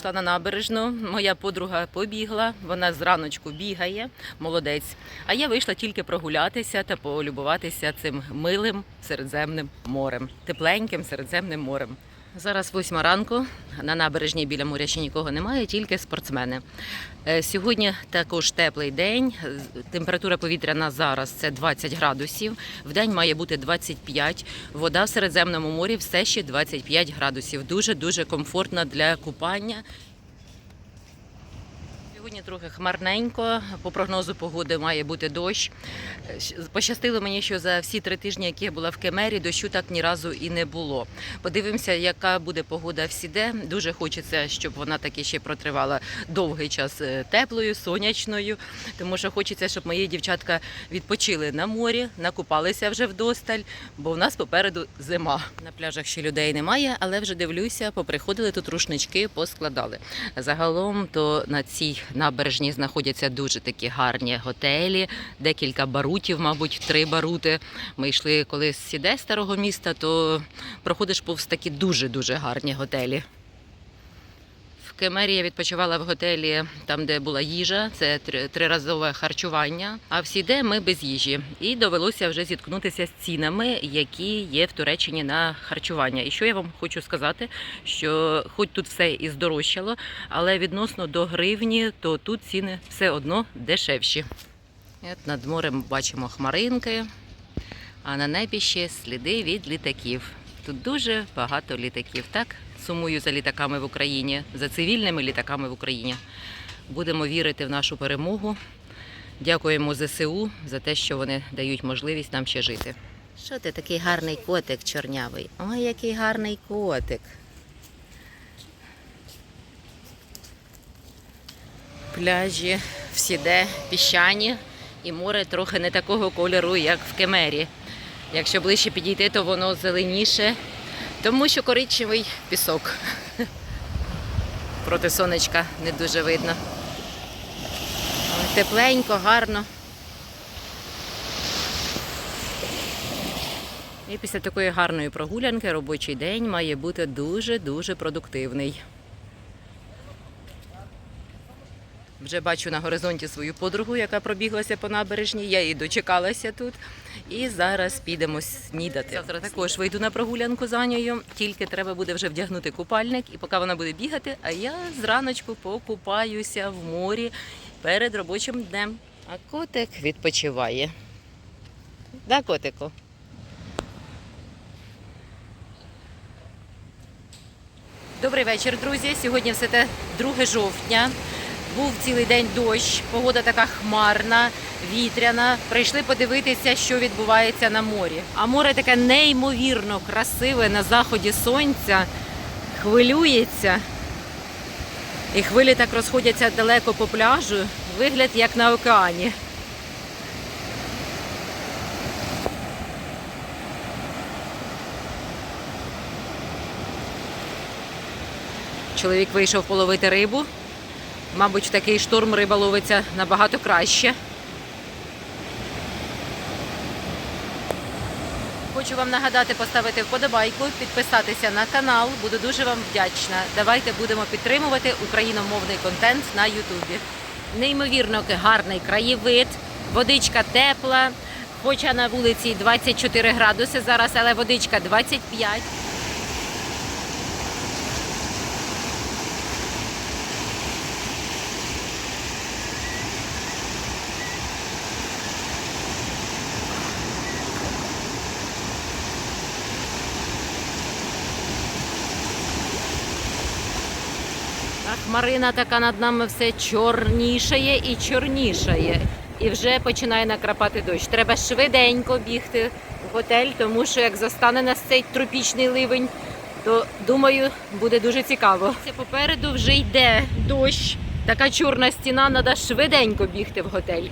вийшла на набережну. Моя подруга побігла, вона зраночку бігає, молодець. А я вийшла тільки прогулятися та полюбуватися цим милим середземним морем, тепленьким середземним морем. Зараз восьма ранку. На набережні біля моря ще нікого немає, тільки спортсмени. Е, Сьогодні також теплий день. Температура повітря на зараз це 20 градусів. В день має бути 25. Вода в Середземному морі все ще 25 градусів. Дуже дуже комфортна для купання. Сьогодні трохи хмарненько. По прогнозу погоди має бути дощ. Пощастило мені, що за всі три тижні, які я була в Кемері, дощу так ні разу і не було. Подивимося, яка буде погода в Сіде. Дуже хочеться, щоб вона таки ще протривала довгий час е, теплою, сонячною, тому що хочеться, щоб мої дівчатка відпочили на морі, накупалися вже вдосталь, бо в нас попереду зима. На пляжах ще людей немає, але вже дивлюся, поприходили тут рушнички, поскладали. Загалом то на цій набережній знаходяться дуже такі гарні готелі, декілька барутів, мабуть, три барути. Ми йшли колись з сіде старого міста, то проходиш повз такі дуже дуже гарні готелі. В Кемері я відпочивала в готелі, там, де була їжа, це триразове харчування. А в Сіде ми без їжі. І довелося вже зіткнутися з цінами, які є в Туреччині на харчування. І що я вам хочу сказати, що хоч тут все і здорожчало, але відносно до гривні, то тут ціни все одно дешевші. От над морем бачимо хмаринки, а на небі ще сліди від літаків. Тут дуже багато літаків. Так сумую за літаками в Україні, за цивільними літаками в Україні. Будемо вірити в нашу перемогу. Дякуємо ЗСУ за те, що вони дають можливість нам ще жити. Що ти такий гарний котик чорнявий? Ой, який гарний котик. Пляжі всі де піщані, і море трохи не такого кольору, як в Кемері. Якщо ближче підійти, то воно зеленіше, тому що коричневий пісок. Проти сонечка не дуже видно. Тепленько, гарно. І після такої гарної прогулянки робочий день має бути дуже-дуже продуктивний. Вже бачу на горизонті свою подругу, яка пробіглася по набережній. Я її дочекалася тут. І зараз підемо снідати. Завтра також вийду на прогулянку за нею. Тільки треба буде вже вдягнути купальник, і поки вона буде бігати, а я зраночку покупаюся в морі перед робочим днем. А котик відпочиває. Да, котику? Добрий вечір, друзі. Сьогодні все те 2 жовтня. Був цілий день дощ, погода така хмарна, вітряна. Прийшли подивитися, що відбувається на морі. А море таке неймовірно красиве на заході сонця, хвилюється. І хвилі так розходяться далеко по пляжу. Вигляд як на океані. Чоловік вийшов половити рибу. Мабуть, в такий шторм риба ловиться набагато краще. Хочу вам нагадати поставити вподобайку, підписатися на канал. Буду дуже вам вдячна. Давайте будемо підтримувати україномовний контент на Ютубі. Неймовірно гарний краєвид, водичка тепла. Хоча на вулиці 24 градуси зараз, але водичка 25. А хмарина така над нами все чорнішає і чорнішає. І вже починає накрапати дощ. Треба швиденько бігти в готель, тому що як застане нас цей тропічний ливень, то думаю, буде дуже цікаво. Це попереду вже йде дощ. Така чорна стіна, треба швиденько бігти в готель.